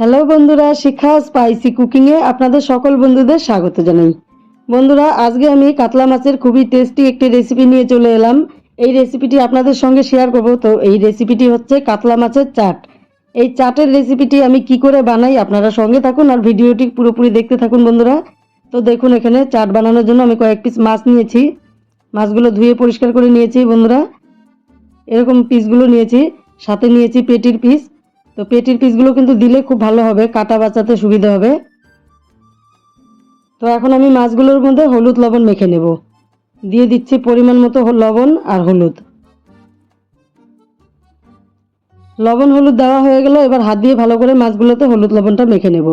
Hello বন্ধুরা শিক্ষা spicy কুকিংয়ে আপনাদের সকল বন্ধুদের স্বাগত জানাই। বন্ধুরা, আজকে আমি কাতলা মাছের খুবই টেস্টি একটি রেসিপি নিয়ে চলে এলাম। এই রেসিপিটি আপনাদের সঙ্গে শেয়ার করব। তো এই রেসিপিটি হচ্ছে কাতলা মাছের চাট। এই চাটের রেসিপিটি আমি কি করে বানাই আপনারা সঙ্গে থাকুন আর ভিডিওটি পুরোপুরি দেখতে থাকুন বন্ধুরা। তো দেখুন, এখানে চাট বানানোর জন্য আমি কয়েক পিস মাছ নিয়েছি। মাছগুলো ধুয়ে পরিষ্কার করে নিয়েছি বন্ধুরা। এরকম পিসগুলো নিয়েছি। সাথে নিয়েছি পেটির পিস তো পেটির পিসগুলো কিন্তু দিলে খুব ভালো হবে, কাটা বাঁচাতে সুবিধা হবে। তো এখন আমি মাছগুলোর মধ্যে হলুদ লবণ মেখে নেব। দিয়ে দিচ্ছি পরিমাণ মতো লবণ আর হলুদ। লবণ হলুদ দেওয়া হয়ে গেল, এবার হাত দিয়ে ভালো করে মাছগুলোতে হলুদ লবণটা মেখে নেব।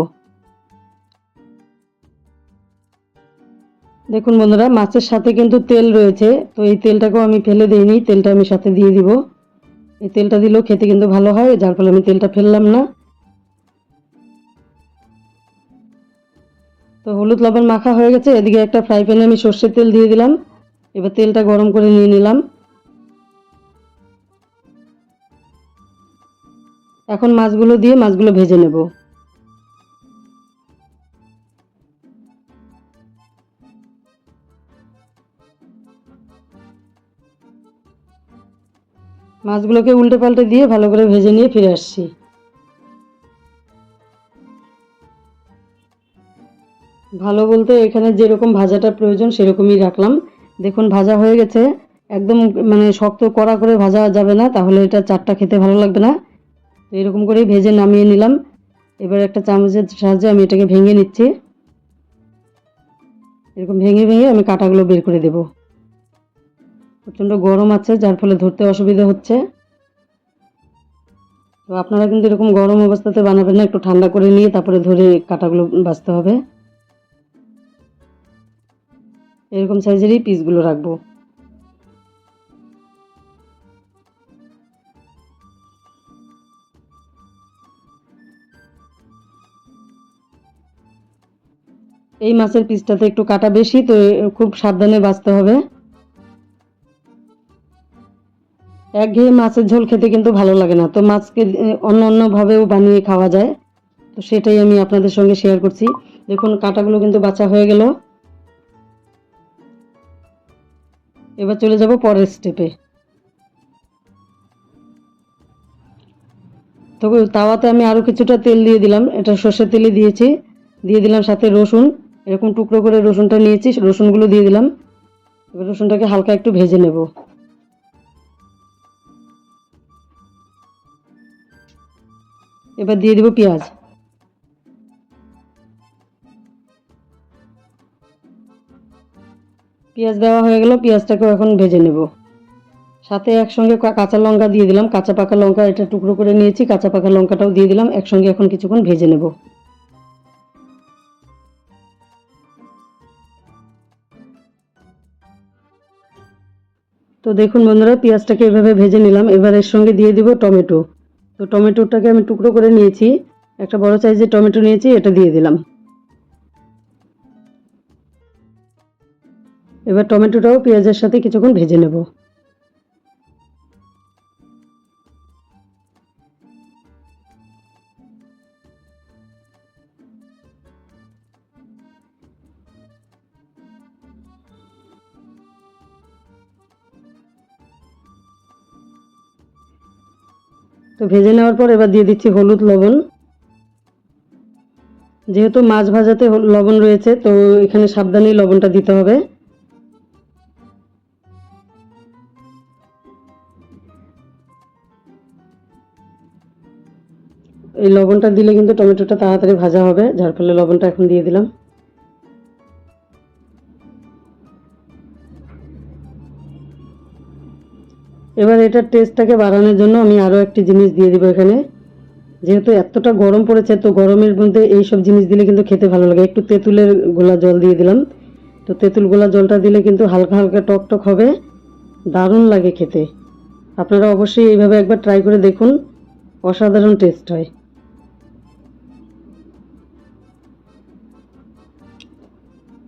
দেখুন বন্ধুরা, মাছের সাথে কিন্তু তেল রয়েছে, তো এই তেলটাকেও আমি ফেলে দিইনি, তেলটা আমি সাথে দিয়ে দিব। এই তেলটা দিলেও খেতে কিন্তু ভালো হয়, যার ফলে আমি তেলটা ফেললাম না। তো হলুদ লবণ মাখা হয়ে গেছে, এদিকে একটা ফ্রাই প্যানে আমি সর্ষের তেল দিয়ে দিলাম। এবার তেলটা গরম করে নিয়ে নিলাম। এখন মাছগুলো দিয়ে মাছগুলো ভেজে নেব। মাছগুলোকে উল্টে পাল্টে দিয়ে ভালো করে ভেজে নিয়ে ফিরে আসছি। ভালো বলতে এখানে যেরকম ভাজাটা প্রয়োজন সেরকমই রাখলাম। দেখুন, ভাজা হয়ে গেছে। একদম মানে শক্ত কড়া করে ভাজা যাবে না, তাহলে এটা চারটা খেতে ভালো লাগবে না। তো এরকম করেই ভেজে নামিয়ে নিলাম। এবার একটা চামচের সাহায্যে আমি এটাকে ভেঙে নিচ্ছি। এরকম ভেঙে ভেঙে আমি কাঁটাগুলো বের করে দেবো। প্রচণ্ড গরম আছে, যার ফলে ধরতে অসুবিধা হচ্ছে। তো আপনারা কিন্তু এরকম গরম অবস্থাতে বানাবেন না, একটু ঠান্ডা করে নিয়ে তারপরে ধরে কাটাগুলো বাছতে হবে। এরকম সাইজেরই পিসগুলো রাখব। এই মাছের পিসটাতে একটু কাটা বেশি, তো খুব সাবধানে বাছতে হবে। একঘেয়ে মাছের ঝোল খেতে কিন্তু ভালো লাগে না। তো মাছকে অন্য অন্যভাবেও বানিয়ে খাওয়া যায়। তো সেটাই আমি আপনাদের সঙ্গে শেয়ার করছি। দেখুন, কাঁটাগুলো কিন্তু বাছা হয়ে গেল। এবার চলে যাব পরের স্টেপে তো তাওয়াতে আমি আরও কিছুটা তেল দিয়ে দিলাম। এটা সর্ষের তেলই দিয়েছি। দিয়ে দিলাম সাথে রসুন। এরকম টুকরো করে রসুনটা নিয়েছি, রসুনগুলো দিয়ে দিলাম। এবার রসুনটাকে হালকা একটু ভেজে নেব। এবার দিয়ে দেবো পেঁয়াজ। পেঁয়াজ দেওয়া হয়ে গেল, পেঁয়াজটাকেও এখন ভেজে নেব। সাথে একসঙ্গে কাঁচা লঙ্কা দিয়ে দিলাম। কাঁচা পাকা লঙ্কা এটা টুকরো করে নিয়েছি, কাঁচা পাকা লঙ্কাটাও দিয়ে দিলাম। একসঙ্গে এখন কিছুক্ষণ ভেজে নেব। তো দেখুন বন্ধুরা, পেঁয়াজটাকে এভাবে ভেজে নিলাম। এবার এর সঙ্গে দিয়ে দিব টমেটো। তো টমেটোটাকে আমি টুকরো করে নিয়েছি। একটা বড় সাইজের টমেটো নিয়েছি, এটা দিয়ে দিলাম। এবার টমেটোটাও পেঁয়াজের সাথে কিছুক্ষণ ভেজে নেব। তো ভেজে নেওয়ার পর এবার দিয়ে দিচ্ছি হলুদ লবণ। যেহেতু মাছ ভাজাতে লবণ রয়েছে, তো এখানে সাবধানেই লবণটা দিতে হবে। এই লবণটা দিলে কিন্তু টমেটোটা তাড়াতাড়ি ভাজা হবে, যার ফলে লবণটা এখন দিয়ে দিলাম। এবার এটার টেস্টটাকে বাড়ানোর জন্য আমি আরও একটি জিনিস দিয়ে দিব এখানে। যেহেতু এতটা গরম পড়েছে, তো গরমের মধ্যে এই সব জিনিস দিলে কিন্তু খেতে ভালো লাগে। একটু তেঁতুলের গোলা জল দিয়ে দিলাম। তো তেঁতুল গোলা জলটা দিলে কিন্তু হালকা হালকা টক টক হবে। দারুণ লাগে খেতে। আপনারা অবশ্যই এইভাবে একবার ট্রাই করে দেখুন। অসাধারণ টেস্ট হয়।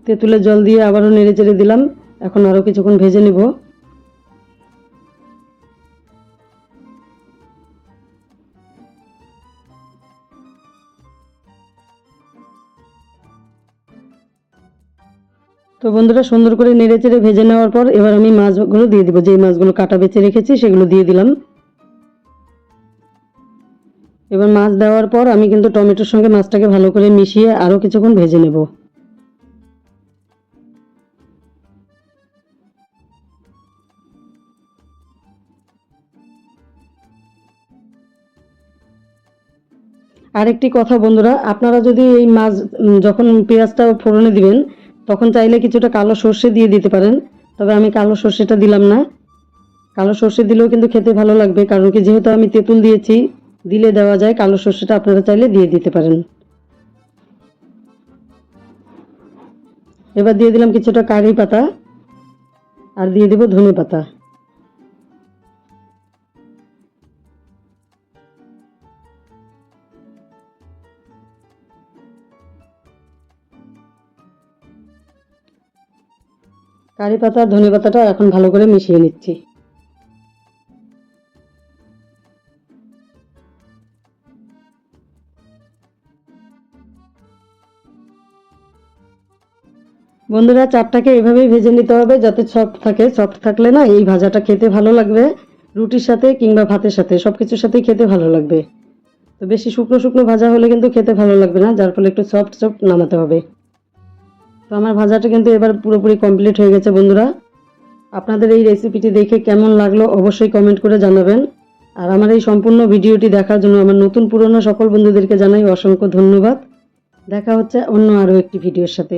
তেঁতুলের জল দিয়ে আবারও নেড়ে চেড়ে দিলাম। এখন আরও কিছুক্ষণ ভেজে নিব। তো বন্ধুরা, সুন্দর করে নেড়ে চেড়ে ভেজে নেওয়ার পর এবার আমি মাছগুলো দিয়ে দিব। যেই মাছগুলো কাটা বেছে রেখেছি, সেগুলো দিয়ে দিলাম। এবার মাছ দেওয়ার পর আমি কিন্তু টমেটোর সঙ্গে মাছটাকে ভালো করে মিশিয়ে আরও কিছুক্ষণ ভেজে নেব। আরেকটি কথা বন্ধুরা, আপনারা যদি এই মাছ যখন পেঁয়াজটা ফোড়নে দিবেন তখন চাইলে কিছুটা কালো সর্ষে দিয়ে দিতে পারেন, তবে আমি কালো সর্ষেটা দিলাম না। কালো সর্ষে দিলেও কিন্তু খেতে ভালো লাগবে, কারণ কি যেহেতু আমি তেঁতুল দিয়েছি, দিলে দেওয়া যায়, কালো সর্ষেটা আপনারা চাইলে দিয়ে দিতে পারেন। এবার দিয়ে দিলাম কিছুটা কারি পাতা, আর দিয়ে দেব ধনে পাতা। কারি পাতা, ধনে পাতাটা এখন ভালো করে মিশিয়ে নিচ্ছি। বন্ধুরা, চাপটাকে এভাবেই ভেজে নিতে হবে যাতে সফট থাকে। সফট থাকলে না এই ভাজাটা খেতে ভালো লাগবে। রুটির সাথে কিংবা ভাতের সাথে সব কিছুর সাথেই খেতে ভালো লাগবে। তো বেশি শুকনো শুকনো ভাজা হলে কিন্তু খেতে ভালো লাগবে না, যার ফলে একটু সফট সফট নামাতে হবে। তো আমার ভাজাটা কিন্তু এবার পুরোপুরি কমপ্লিট হয়ে গেছে, বন্ধুরা। আপনাদের এই রেসিপিটি দেখে কেমন লাগল অবশ্যই কমেন্ট করে জানাবেন। আর আমার এই সম্পূর্ণ ভিডিওটি দেখার জন্য আমার নতুন পুরনো সকল বন্ধুদেরকে জানাই অসংখ্য ধন্যবাদ। দেখা হচ্ছে অন্য আরও একটি ভিডিওর সাথে।